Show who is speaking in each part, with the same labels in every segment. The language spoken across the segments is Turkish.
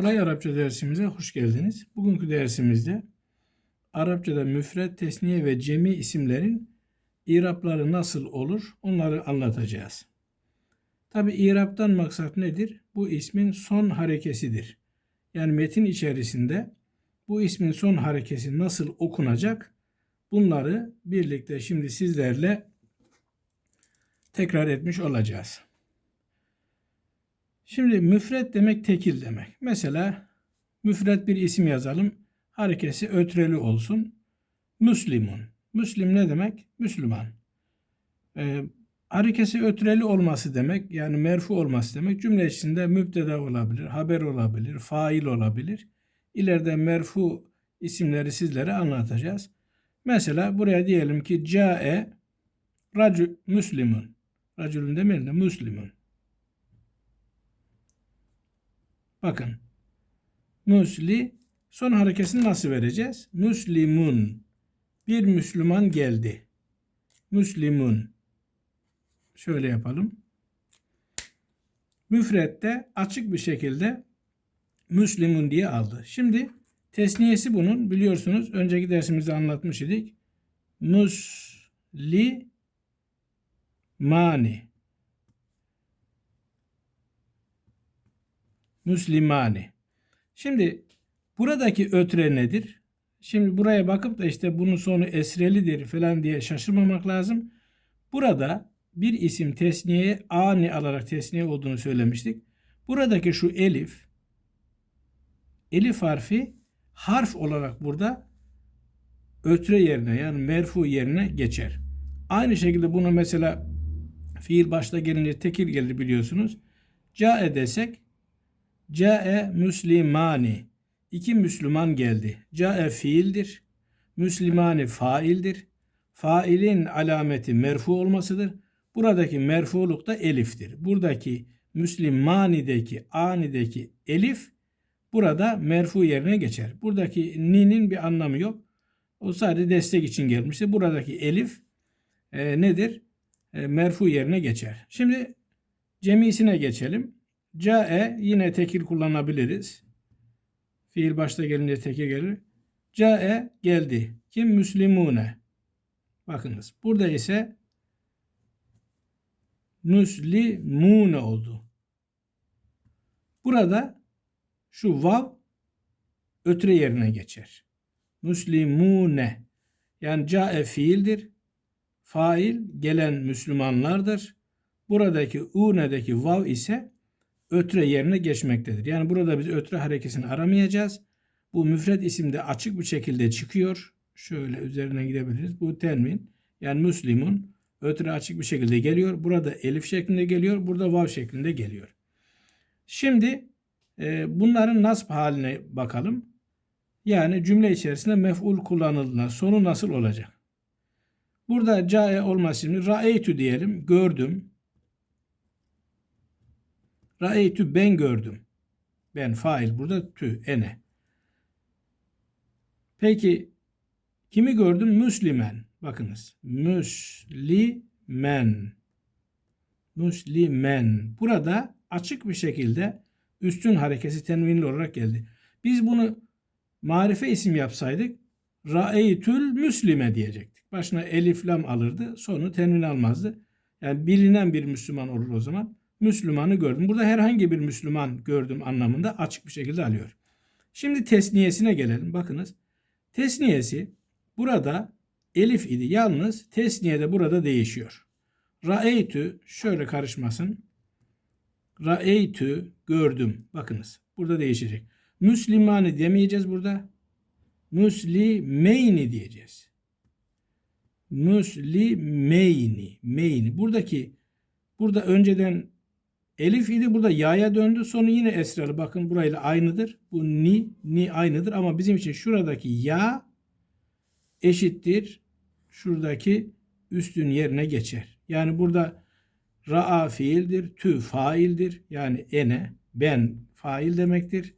Speaker 1: Kolay Arapça dersimize hoş geldiniz. Bugünkü dersimizde Arapçada müfret, tesniye ve cemi isimlerin irapları nasıl olur onları anlatacağız. Tabi iraptan maksat nedir? Bu ismin son harekesidir. Yani metin içerisinde bu ismin son harekesi nasıl okunacak? Bunları birlikte şimdi sizlerle tekrar etmiş olacağız. Şimdi müfret demek tekil demek. Mesela müfret bir isim yazalım. Harekesi ötreli olsun. Müslimun. Müslim ne demek? Müslüman. Ee, harekesi ötreli olması demek yani merfu olması demek cümle içinde mübdeda olabilir, haber olabilir, fail olabilir. İleride merfu isimleri sizlere anlatacağız. Mesela buraya diyelim ki cae racü müslimun. Racülün demeyelim de müslimun. Bakın. Müsli son harekesini nasıl vereceğiz? Müslimun. Bir Müslüman geldi. Müslimun. Şöyle yapalım. Müfrette açık bir şekilde Müslümun diye aldı. Şimdi tesniyesi bunun biliyorsunuz önceki dersimizde anlatmış idik. Müsli mani. Müslimani. Şimdi buradaki ötre nedir? Şimdi buraya bakıp da işte bunun sonu esrelidir falan diye şaşırmamak lazım. Burada bir isim tesniyeye ani alarak tesniye olduğunu söylemiştik. Buradaki şu elif elif harfi harf olarak burada ötre yerine yani merfu yerine geçer. Aynı şekilde bunu mesela fiil başta gelince tekil gelir biliyorsunuz. Cae desek Cae müslimani. İki Müslüman geldi. Cae fiildir. Müslimani faildir. Failin alameti merfu olmasıdır. Buradaki merfuluk da eliftir. Buradaki Müslimani'deki anideki elif burada merfu yerine geçer. Buradaki ni'nin bir anlamı yok. O sadece destek için gelmişti. Buradaki elif e, nedir? E, merfu yerine geçer. Şimdi cemisine geçelim. Cae yine tekil kullanabiliriz. Fiil başta gelince tekil gelir. Cae geldi. Kim? Müslimune. Bakınız. Burada ise müslimune oldu. Burada şu vav ötre yerine geçer. Müslimune. Yani cae fiildir. Fail gelen Müslümanlardır. Buradaki une'deki vav ise ötre yerine geçmektedir. Yani burada biz ötre harekesini aramayacağız. Bu müfret isimde açık bir şekilde çıkıyor. Şöyle üzerine gidebiliriz. Bu termin yani Müslimun ötre açık bir şekilde geliyor. Burada elif şeklinde geliyor. Burada vav şeklinde geliyor. Şimdi e, bunların nasb haline bakalım. Yani cümle içerisinde mef'ul kullanıldığında sonu nasıl olacak? Burada cae olması için ra'eytu diyelim. Gördüm. Ra'eytü ben gördüm. Ben fail burada tü ene. Peki kimi gördüm? Müslimen. Bakınız. Müslimen. Müslimen. Burada açık bir şekilde üstün harekesi tenvinli olarak geldi. Biz bunu marife isim yapsaydık Ra'eytül Müslime diyecektik. Başına elif lam alırdı. Sonu tenvin almazdı. Yani bilinen bir Müslüman olur o zaman. Müslümanı gördüm. Burada herhangi bir Müslüman gördüm anlamında açık bir şekilde alıyor. Şimdi tesniyesine gelelim. Bakınız. Tesniyesi burada elif idi. Yalnız tesniye de burada değişiyor. Ra'eytü şöyle karışmasın. Ra'eytü gördüm. Bakınız. Burada değişecek. Müslümani demeyeceğiz burada. Müslimeyni diyeceğiz. Müslimeyni. Meyni. Buradaki burada önceden Elif idi burada ya'ya döndü. Sonu yine esralı. Bakın burayla aynıdır. Bu ni, ni aynıdır. Ama bizim için şuradaki ya eşittir. Şuradaki üstün yerine geçer. Yani burada ra'a fiildir. Tü faildir. Yani ene, ben fail demektir.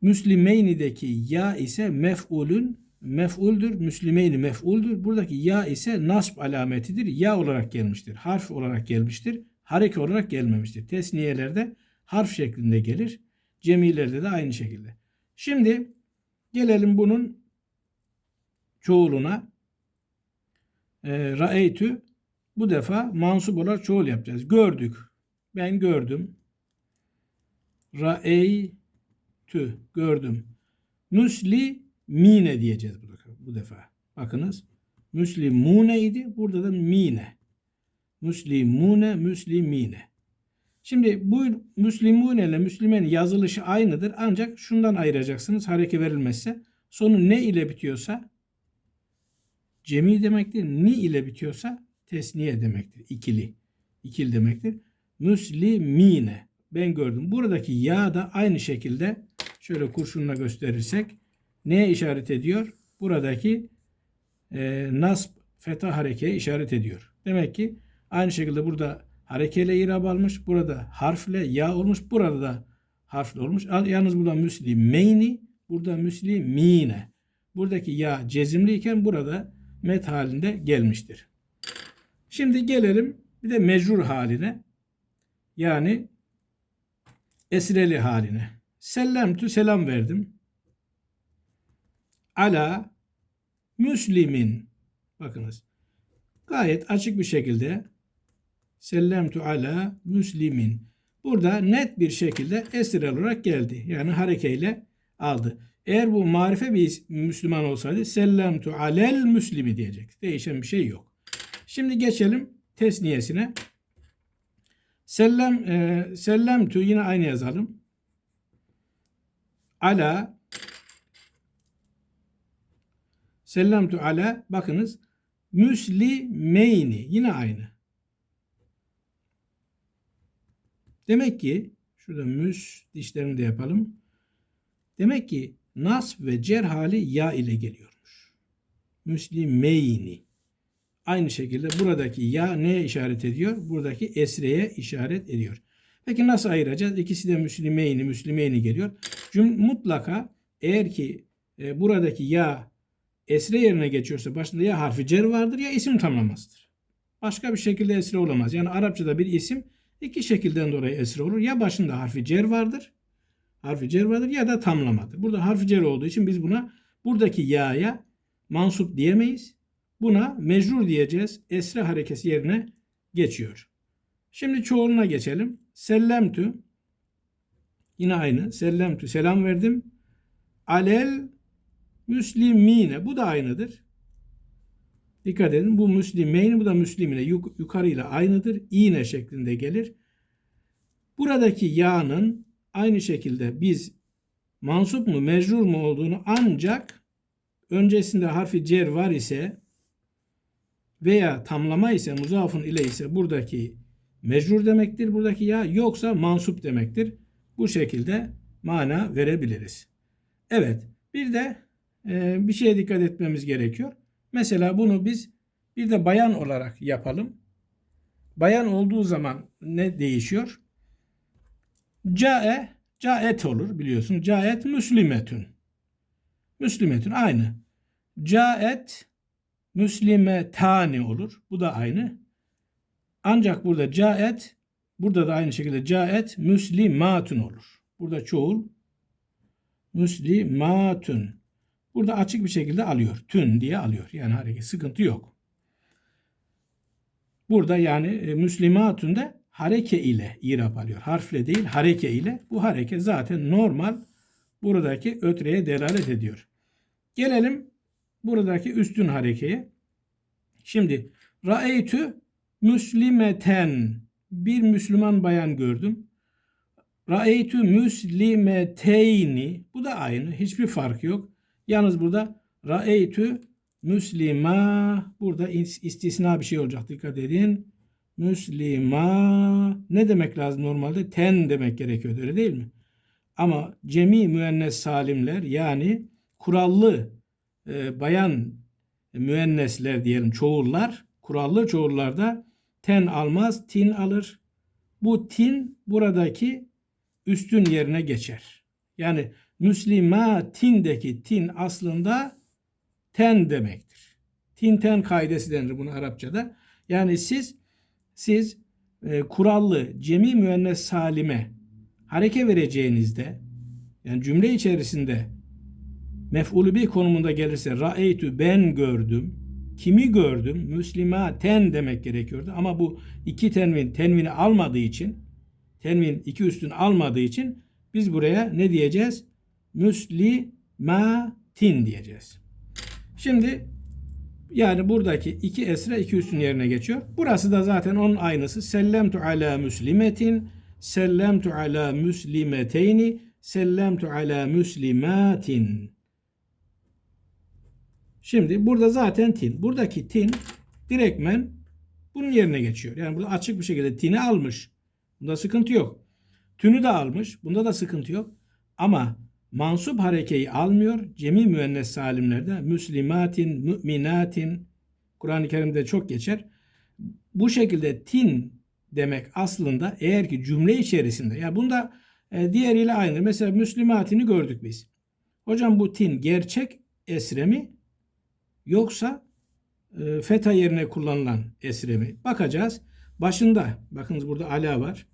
Speaker 1: Müslimeyni'deki ya ise mef'ulün mef'uldür. Müslimeyni mef'uldür. Buradaki ya ise nasb alametidir. Ya olarak gelmiştir. Harf olarak gelmiştir hareke olarak gelmemiştir. Tesniyelerde harf şeklinde gelir. Cemilerde de aynı şekilde. Şimdi gelelim bunun çoğuluna. E, ra'eytü bu defa mansup olarak çoğul yapacağız. Gördük. Ben gördüm. Ra'eytü gördüm. Müslimine diyeceğiz bu defa. Bu defa. Bakınız. Müslimune idi. Burada da mine. Müslimune, müslimine. Şimdi bu müslimune ile müslimenin yazılışı aynıdır. Ancak şundan ayıracaksınız hareke verilmezse. Sonu ne ile bitiyorsa cemi demektir. Ni ile bitiyorsa tesniye demektir. İkili. İkili demektir. Müslimine. Ben gördüm. Buradaki ya da aynı şekilde şöyle kurşunla gösterirsek neye işaret ediyor? Buradaki e, nasb fetha harekeye işaret ediyor. Demek ki aynı şekilde burada harekeyle irab almış. Burada harfle ya olmuş. Burada da harfle olmuş. Yalnız burada müslimeyni burada müslimine. Buradaki ya cezimliyken burada met halinde gelmiştir. Şimdi gelelim bir de mecrur haline. Yani esreli haline. Sellemtü selam verdim. Ala Müslimin. Bakınız. Gayet açık bir şekilde Sellemtu ala Müslimin. Burada net bir şekilde esrel olarak geldi. Yani harekeyle aldı. Eğer bu marife bir Müslüman olsaydı sellemtu alel müslimi diyecek. Değişen bir şey yok. Şimdi geçelim tesniyesine. Sellem e, sellemtu yine aynı yazalım. Ala Sellemtu ala bakınız müslimeyni yine aynı. Demek ki şurada müs dişlerini de yapalım. Demek ki nasb ve cer hali ya ile geliyormuş. Müslimeyni. Aynı şekilde buradaki ya neye işaret ediyor? Buradaki esreye işaret ediyor. Peki nasıl ayıracağız? İkisi de müslimeyni, müslimeyni geliyor. Cüm mutlaka eğer ki e, buradaki ya esre yerine geçiyorsa başında ya harfi cer vardır ya isim tamlamasıdır. Başka bir şekilde esre olamaz. Yani Arapçada bir isim iki şekilden dolayı esre olur. Ya başında harfi cer vardır. Harfi cer vardır ya da tamlamadır. Burada harfi cer olduğu için biz buna buradaki ya'ya mansup diyemeyiz. Buna mecrur diyeceğiz. Esre harekesi yerine geçiyor. Şimdi çoğuluna geçelim. Sellemtü yine aynı. Sellemtü selam verdim. Alel Müslimine. Bu da aynıdır. Dikkat edin. Bu müslimeyni bu da müslimine. Yuk yukarıyla aynıdır. İğne şeklinde gelir. Buradaki ya'nın aynı şekilde biz mansup mu mecrur mu olduğunu ancak öncesinde harfi cer var ise veya tamlama ise muzafın ile ise buradaki mecrur demektir. Buradaki ya yoksa mansup demektir. Bu şekilde mana verebiliriz. Evet. Bir de e, bir şeye dikkat etmemiz gerekiyor. Mesela bunu biz bir de bayan olarak yapalım. Bayan olduğu zaman ne değişiyor? Cae, caet olur biliyorsun. Caet müslimetün. Müslimetün aynı. Caet müslimetani olur. Bu da aynı. Ancak burada caet burada da aynı şekilde caet müslimatun olur. Burada çoğul müslimatun. Burada açık bir şekilde alıyor. Tün diye alıyor. Yani hareket sıkıntı yok. Burada yani e, Müslimatun da hareke ile irap alıyor. Harfle değil hareke ile. Bu hareke zaten normal buradaki ötreye delalet ediyor. Gelelim buradaki üstün harekeye. Şimdi Ra'eytü müslimeten bir Müslüman bayan gördüm. Ra'eytü müslimeteyni bu da aynı. Hiçbir fark yok. Yalnız burada ra'eytü müslima burada istisna bir şey olacak. Dikkat edin. Müslima ne demek lazım normalde? Ten demek gerekiyordu öyle değil mi? Ama cemi müennes salimler yani kurallı e, bayan müennesler diyelim çoğullar kurallı çoğullarda ten almaz tin alır. Bu tin buradaki üstün yerine geçer. Yani Müslimatindeki tin aslında ten demektir. Tin ten kaidesi denir bunu Arapçada. Yani siz siz e, kurallı cemi müennes salime hareke vereceğinizde Yani cümle içerisinde mef'ulü bih konumunda gelirse ra'eytü ben gördüm. Kimi gördüm? Müslimaten demek gerekiyordu. Ama bu iki tenvin tenvini almadığı için tenvin iki üstün almadığı için biz buraya ne diyeceğiz? Müslimatin diyeceğiz. Şimdi yani buradaki iki esre iki üstün yerine geçiyor. Burası da zaten onun aynısı. Sellemtu ala müslimetin, sellemtu ala müslimeteyni, sellemtu ala müslimatin. Şimdi burada zaten tin. Buradaki tin direktmen bunun yerine geçiyor. Yani burada açık bir şekilde tini almış. Bunda sıkıntı yok. Tünü de almış. Bunda da sıkıntı yok. Ama mansup harekeyi almıyor. Cemi müennes salimlerde müslimatin, müminatin Kur'an-ı Kerim'de çok geçer. Bu şekilde tin demek aslında eğer ki cümle içerisinde ya bunda e, diğeriyle aynı. Mesela müslimatini gördük biz. Hocam bu tin gerçek esre mi yoksa e, feta yerine kullanılan esre mi? Bakacağız. Başında bakınız burada ala var.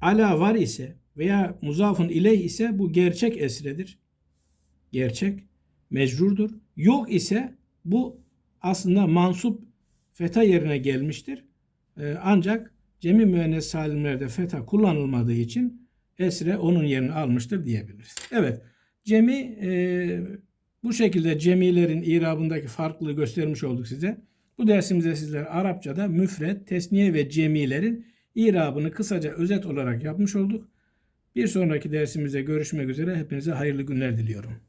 Speaker 1: Ala var ise veya muzafın ileyh ise bu gerçek esredir. Gerçek mecrurdur. Yok ise bu aslında mansup feta yerine gelmiştir. Ee, ancak cemi müennes salimlerde feta kullanılmadığı için esre onun yerini almıştır diyebiliriz. Evet. Cemi e, bu şekilde cemilerin irabındaki farklılığı göstermiş olduk size. Bu dersimizde sizler Arapçada müfret, tesniye ve cemilerin irabını kısaca özet olarak yapmış olduk. Bir sonraki dersimizde görüşmek üzere. Hepinize hayırlı günler diliyorum.